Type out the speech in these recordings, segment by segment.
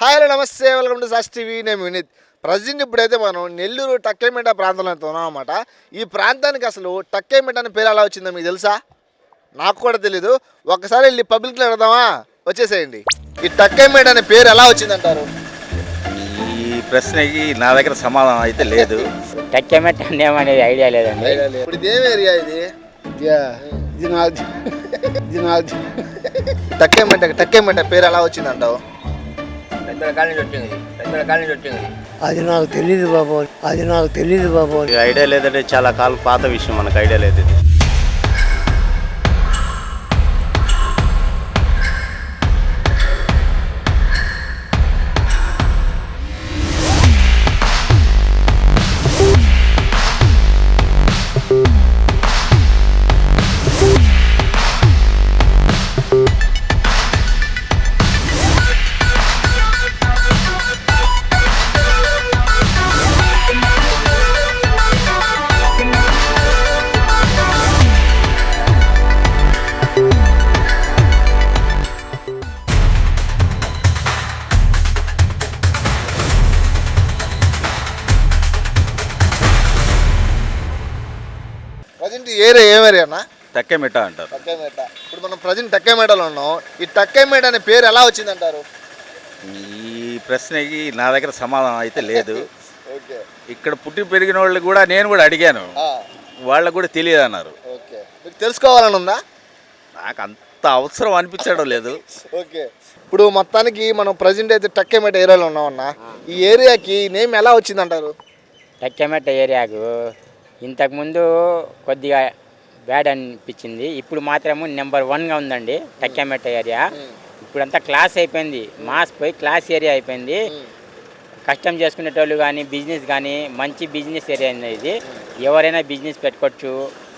Hi hello నమస్తే welcome to Sas TV. నేను Vineeth. Present ఇప్పుడైతే మనం నెల్లూరు టక్కేమిట ప్రాంతంలో అయితే ఉన్నాం అనమాట ఈ ప్రాంతానికి అసలు టక్కేమిట అనే పేరు ఎలా వచ్చిందో మీకు తెలుసా? నాకు కూడా తెలీదు. ఒకసారి వెళ్ళి పబ్లిక్లో అడదామా వచ్చేసేయండి. ఈ టక్కేమిట అనే పేరు ఎలా వచ్చిందంటారు? ఈ ప్రశ్నకి నా దగ్గర సమాధానం అయితే లేదు. టక్కెమెట్ అనేది ఐడియా లేదండి. ఇప్పుడు ఇదేం ఏరియా ఇది? ఇది నాది ఇది నాది టక్కేమిట టక్కేమిట పేరు ఎలా వచ్చిందంటావు? పెద్దల వచ్చింది. పెద్దల వచ్చింది. అది నాకు తెలియదు బాబు. అది నాకు తెలియదు బాబు. ఈ ఐడియా లేదంటే చాలా కాలం పాత విషయం మనకు ఐడియా లేదు ఏరియా ఏం ఏరియా అన్న? తక్కెమిట్ట అంటారు. టక్కేమేట ఇప్పుడు మనం ప్రజెంట్ టక్కేమేటలో ఉన్నాం. ఈ టక్కేమేట అనే పేరు ఎలా వచ్చిందంటారు? ఈ ప్రశ్నకి నా దగ్గర సమాధానం అయితే లేదు. ఓకే. ఇక్కడ పుట్టి పెరిగిన వాళ్ళు కూడా నేను కూడా అడిగాను. వాళ్ళకు కూడా తెలియదు అన్నారు. ఓకే. మీకు తెలుసుకోవాలని ఉందా? నాకు అంత అవసరం అనిపించడం లేదు. ఓకే. ఇప్పుడు మొత్తానికి మనం ప్రజెంట్ అయితే టక్కేమేట ఏరియాలో ఉన్నామన్నా ఈ ఏరియాకి నేమ్ ఎలా వచ్చిందంటారు? టక్కెమెట్ ఏరియాకు ఇంతకుముందు కొద్దిగా బ్యాడ్ అనిపించింది. ఇప్పుడు మాత్రము నెంబర్ వన్గా ఉందండి టక్కెమెట్ ఏరియా. ఇప్పుడంతా క్లాస్ అయిపోయింది. మాస్ పోయి క్లాస్ ఏరియా అయిపోయింది. కష్టం చేసుకునేటోళ్ళు కానీ బిజినెస్ కానీ మంచి బిజినెస్ ఏరియా అయింది ఇది ఎవరైనా బిజినెస్ పెట్టుకోవచ్చు.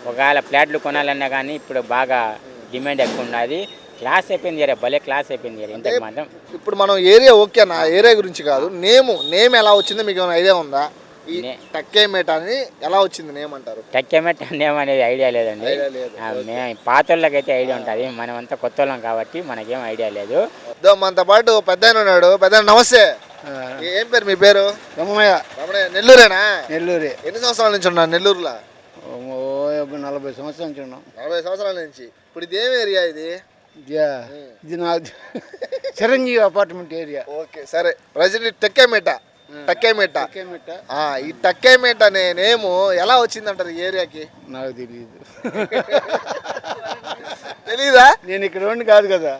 ఒకవేళ ఫ్లాట్లు కొనాలన్నా కానీ ఇప్పుడు బాగా డిమాండ్ ఎక్కువ ఉన్నది. క్లాస్ అయిపోయింది ఏరియా భలే క్లాస్ అయిపోయింది ఏరియా ఇంతకు మాత్రం. ఇప్పుడు మనం ఏరియా ఓకే అన్న ఏరియా గురించి కాదు. నేము నేమ్ ఎలా వచ్చిందో మీకు ఏమైనా ఐడియా ఉందా? ఈ నే- టక్కేమేట అని ఎలా వచ్చింది నేమ్ అంటారు? టక్కెమెట్ నేమ్ అనేది ఐడియా లేదండి. ఐడియా లేదు. ఆ, మేము పాత వాళ్ళకైతే ఐడియా ఉంటుంది. మనమంతా కొత్త వాళ్ళం కాబట్టి మనకేం ఐడియా లేదు. మనతో పాటు పెద్ద ఉన్నాడు. పెద్ద నమస్తే. ఏం పేరు మీ పేరు? రమణయ్య రమణయ్య నెల్లూరేనా? నెల్లూరి. ఎన్ని సంవత్సరాల నుంచి ఉన్నారు నెల్లూరులో? నలభై సంవత్సరాల నుంచి ఉన్నాం. నలభై సంవత్సరాల నుంచి. ఇప్పుడు ఇదేం ఏరియా ఇది? ఇది ఇది నాది. Chiranjeevi apartment area. ఓకే సరే. ప్రజెంట్ టక్కేమేట. టక్కేమేట. కేమిట ఆ, ఈ టక్కేమేట అనే నేము ఎలా వచ్చిందంటారు ఈ ఏరియాకి? నాకు తెలియదు తెలీదా? నేను ఇక్కడ ఉండి కాదు కదా.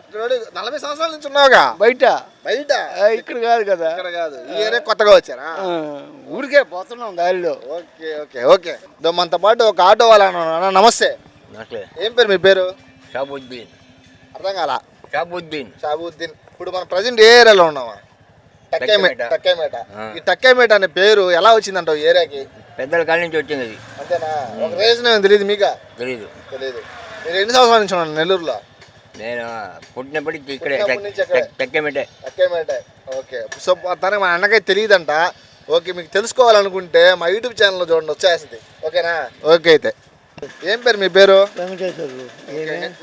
నలభై సంవత్సరాల నుంచి ఉన్నావుగా? బయట. బయట? ఇక్కడ కాదు కదా. ఇక్కడ కాదు. ఈ ఏరియా కొత్తగా వచ్చారా? ఊరికే పోతున్నాం దారిలో. Okay okay okay. ఇదో మనతో పాటు ఒక ఆటో వాళ్ళ అన్న నమస్తే. నమస్తే. ఏం పేరు మీ పేరు? షాబుద్దీన్. అర్థం కాలా? షాబుద్దీన్. షాబుద్దీన్. ఇప్పుడు మనం ప్రజెంట్ ఏ ఏరియాలో ఉన్నామా? టక్కేమేట టక్కేమేట. ఈ టక్కేమేట అనే పేరు ఎలా వచ్చిందంటావు ఏరియాకి? పెద్దల కాలం నుంచి వచ్చింది ఇది అంతేనా? ఒక రీజన్ ఏమో తెలియదు మీకా? తెలీదు. తెలియదు మీరు ఎన్ని సంవత్సరాల నుంచి ఉన్నారు నెల్లూరులో? నేను పుట్టినప్పటికి ఇక్కడే పుట్టినప్పటి నుంచి ఇక్కడే. టెక్కమెటే టక్కేమేట ఓకే. సో తనకి మా అన్నకైతే తెలియదంట. ఓకే మీకు తెలుసుకోవాలనుకుంటే మా యూట్యూబ్ ఛానల్లో చూడండి వచ్చేస్తుంది ఓకేనా? ఓకే అయితే. ఏం పేరు మీ పేరు? వెంకటేశ్వర్లు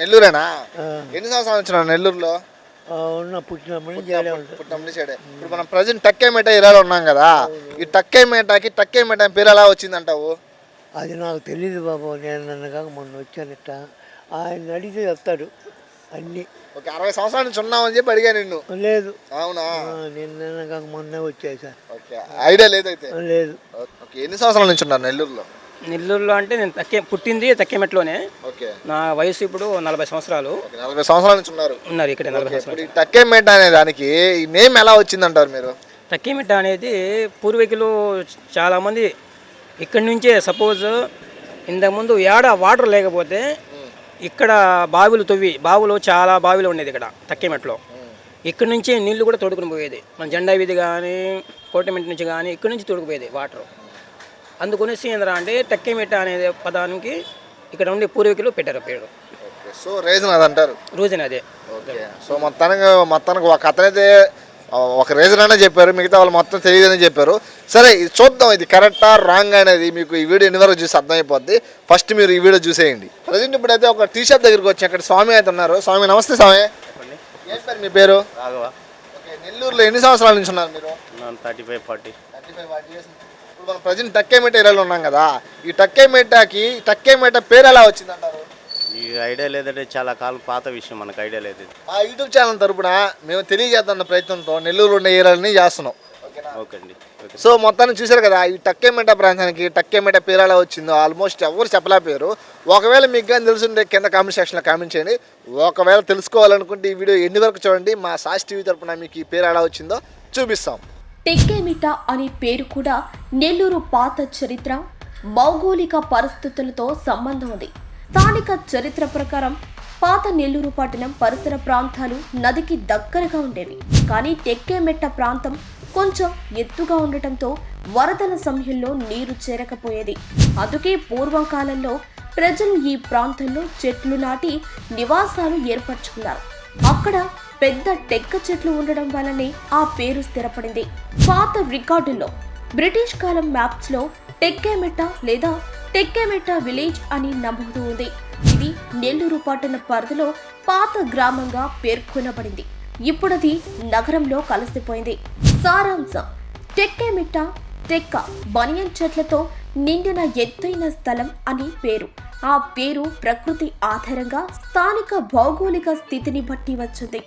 నెల్లూరేనా? ఆ, ఎన్ని సంవత్సరాలు నుంచి ఉన్నారు నెల్లూరులో? ఉన్న పుట్టినప్పటి నుంచి ఏడే ఉంటుంది పుట్టినప్పటి నుంచి ఈడే. ఇప్పుడు మనం ప్రజెంట్ టక్కేమేట ఏరియాలో ఉన్నాం కదా ఈ టక్కేమేటకి టక్కేమేట పేరు ఎలా వచ్చిందంటావు? అది నాకు తెలియదు బాబు నేను నన్ను కాక మొన్న వచ్చాను ఇట్ట. ఆయన అడిగితే చెప్తాడు అన్నీ. ఓకే అరవై సంవత్సరాల నుంచి ఉన్నామని చెప్పి అడిగా నిన్ను. లేదు. అవునా? నిన్న కాక మొన్నే వచ్చేసా. ఓకే ఐడియా లేదైతే. లేదు. ఎన్ని సంవత్సరాల నుంచి ఉన్నారు నెల్లూరులో? నెల్లూరులో అంటే నేను తక్కే పుట్టింది తక్కేమెట్లోనే. ఓకే. నా వయసు ఇప్పుడు నలభై సంవత్సరాలు. నలభై సంవత్సరాల నుంచి ఉన్నారు. ఉన్నారు ఇక్కడ నలభై సంవత్సరాలు. టక్కేమేట అనే దానికి ఈ నేమ్ ఎలా వచ్చిందంటారు మీరు? తక్కేమిట్ట అనేది పూర్వీకులు చాలామంది ఇక్కడి నుంచే సపోజ్ ఇంతకుముందు ఏడ వాటర్ లేకపోతే ఇక్కడ బావిలు తవ్వి బావులు చాలా బావిలు ఉండేది ఇక్కడ తక్కేమెట్లో. ఇక్కడ నుంచే నీళ్ళు కూడా తోడుకుని పోయేది. మన జెండా వీధి కానీ కోటమింటి నుంచి కానీ ఇక్కడ నుంచి తోడుకుపోయేది వాటర్. అందుకొనేసి ఏంద్రా అంటే టక్కేమిట్ట అనే పదానికి ఇక్కడ ఉండే పూర్వీకులు పెట్టారు పేరు. సో రీజన్ అది అంటారు రోజున అదే. ఓకే సో మొత్తానికి మొత్తానికి ఒక అతనైతే ఒక రీజన్ అనే చెప్పారు మిగతా వాళ్ళు మొత్తం తెలియదని చెప్పారు. సరే ఇది చూద్దాం ఇది కరెక్టా రాంగ్ అనేది మీకు ఈ వీడియో ఎన్ని వరకు చూసి అర్థమైపోద్ది. ఫస్ట్ మీరు ఈ వీడియో చూసేయండి. ప్రజెంట్ ఇప్పుడైతే ఒక టీ షాప్ దగ్గరికి వచ్చి అక్కడ స్వామి అయితే ఉన్నారు. స్వామి నమస్తే స్వామి. ఏం పేరు మీ పేరు? రాఘవ. ఓకే నెల్లూరు నెల్లూరులో ఎన్ని సంవత్సరాల నుంచి ఉన్నారు మీరు? Thirty five forty. Thirty five forty మనం ప్రజెంట్ టక్కేమేట ఏరియాలో ఉన్నాం కదా ఈ టక్కేమేటకి టక్కేమేట పేరు ఎలా వచ్చింది అంటారు ఈ ఐడియా లేదంటే చాలా కాలం పాత విషయం మనకు ఐడియా లేదు. ఆ యూట్యూబ్ ఛానల్ తరపున మేము తెలియజేద్దాం ప్రయత్నంతో నెల్లూరు ఉన్న ఏరియాలని చేస్తున్నాం. ఓకే అండి. సో మొత్తాన్ని చూశారు కదా ఈ టక్కేమేట ప్రాంతానికి టక్కేమేట పేరు ఎలా వచ్చిందో ఆల్మోస్ట్ ఎవరు చెప్పలేకపోయారు. ఒకవేళ మీకు కానీ తెలుసుంటే కింద కామెంట్ సెక్షన్లో కామెంట్ చేయండి. ఒకవేళ తెలుసుకోవాలనుకుంటే ఈ వీడియో ఎన్ని వరకు చూడండి మా సాస్ టీవీ తరపున మీకు ఈ పేరు ఎలా వచ్చిందో చూపిస్తాం. టెక్కేమిట అనే పేరు కూడా నెల్లూరు పాత చరిత్ర భౌగోళిక పరిస్థితులతో సంబంధం ఉంది. స్థానిక చరిత్ర ప్రకారం పాత నెల్లూరు పట్టణం పరిసర ప్రాంతాలు నదికి దగ్గరగా ఉండేవి. కానీ టెక్కేమెట్ట ప్రాంతం కొంచెం ఎత్తుగా ఉండటంతో వరదల సమయంలో నీరు చేరకపోయేది. అందుకే పూర్వకాలంలో ప్రజలు ఈ ప్రాంతంలో చెట్లు నాటి నివాసాలు ఏర్పరచుకున్నారు. అక్కడ పెద్ద టెక్క చెట్లు ఉండడం వల్లనే ఆ పేరు స్థిరపడింది. పాత రికార్డుల్లో బ్రిటిష్ కాలం మ్యాప్స్లో టెక్కేమెట్ట లేదా టెక్కేమెట్ట విలేజ్ అని నమోదు ఉంది. ఇది నెల్లూరు పట్టణ పరిధిలో పాత గ్రామంగా పేర్కొనబడింది. ఇప్పుడది నగరంలో కలిసిపోయింది. సారాంశం టెక్కేమిట్ట టెక్క బనియన్ చెట్లతో నిండిన ఎత్తైన స్థలం అని పేరు. ఆ పేరు ప్రకృతి ఆధారంగా స్థానిక భౌగోళిక స్థితిని బట్టి వచ్చింది.